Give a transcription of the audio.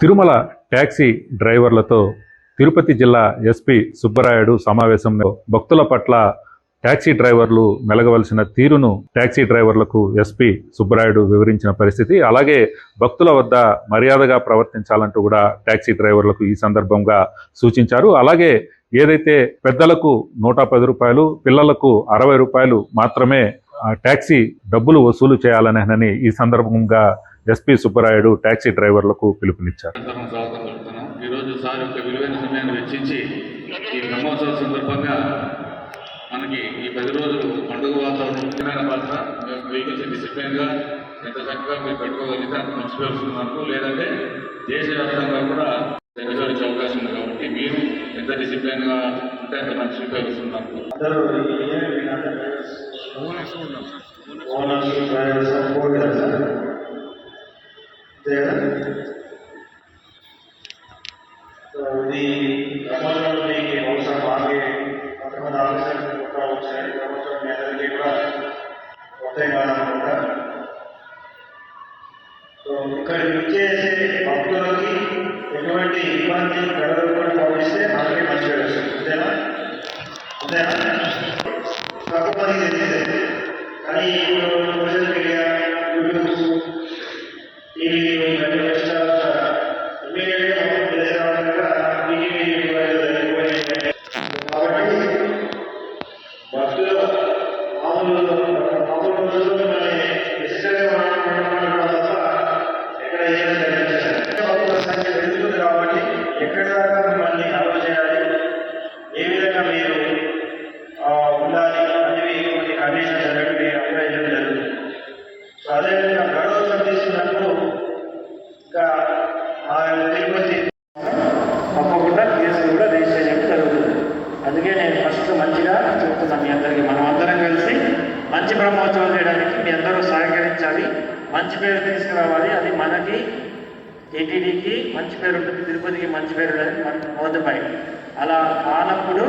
Tirumala taxi డ్రైవర్లతో Tirupati జిల్లా SP Subbarayudu సమావేశంలో భక్తుల పట్ల ట్యాక్సీ డ్రైవర్లు మెలగవలసిన తీరును ట్యాక్సీ డ్రైవర్లకు ఎస్పీ సుబ్బరాయుడు వివరించిన పరిస్థితి. అలాగే భక్తుల వద్ద మర్యాదగా ప్రవర్తించాలంటూ కూడా ట్యాక్సీ డ్రైవర్లకు ఈ సందర్భంగా సూచించారు. అలాగే ఏదైతే పెద్దలకు నూట పది రూపాయలు పిల్లలకు అరవై రూపాయలు మాత్రమే ట్యాక్సీ డబ్బులు వసూలు చేయాలని ఈ సందర్భంగా ఎస్పీ సుబ్బరాయుడు ట్యాక్సీ డ్రైవర్లకు పిలుపునిచ్చారు. ఈరోజు సార్ యొక్క విలువైన సమయాన్ని వెచ్చించి ఈ బ్రహ్మోత్సవ సందర్భంగా మనకి ఈ పది రోజులు పండుగ వాతావరణం ముఖ్యమైన పాత్ర. మేము వెహికల్స్ డిసిప్లిన్గా ఎంత చక్కగా మీరు పెట్టుకోగలిగితే అంత మంచి పేరు వస్తుంది మనకు. లేదంటే దేశవ్యాప్తంగా కూడా నెరవేర్చే అవకాశం ఉంది కాబట్టి మీరు ఎంత డిసిప్లిన్గా ఉంటే అంత మంచి పేరు వస్తుంది మనకు. అందరూ సో ఇది ప్రమాదంలో మీకు బహుశా మాకే కొంతమంది ఆఫీసర్స్ కూడా వచ్చాయి ప్రభుత్వం మీ అందరికీ కూడా కొత్త కాదనుకుంటా సో ఇక్కడ ఇచ్చేసే భక్తులకి ఎటువంటి ఇబ్బంది కలగకుండా భావిస్తే మనకి మంచి వస్తుంది అంతేనా అంతేనా కాకపోతే తెలిసిందే కానీ ఇప్పుడు సోషల్ మీడియా యూట్యూబ్ టీవీ విధంగా మీరు ఉండాలి అనేవి కొన్ని కండిషన్స్ అనేవి మీరు అప్లై చేయడం జరుగుతుంది సో అదేవిధంగా గడువు తీసుకున్నప్పుడు ఇంకా ఆ తిరుపతి తప్పకుండా కేసు కూడా రిజిస్టర్ చేయడం జరుగుతుంది. అందుకే నేను ఫస్ట్ మంచిగా చెప్తున్నాను మీ అందరికీ. మనం అందరం కలిసి మంచి బ్రహ్మోత్సవం చేయడానికి మీ అందరూ సహకరించాలి. మంచి పేరు తీసుకురావాలి. అది మనకి టీటీడీకి మంచి పేరు ఉంటుంది తిరుపతికి మంచి పేరు ఉంటుంది మనకి మోదపై అలా కానప్పుడు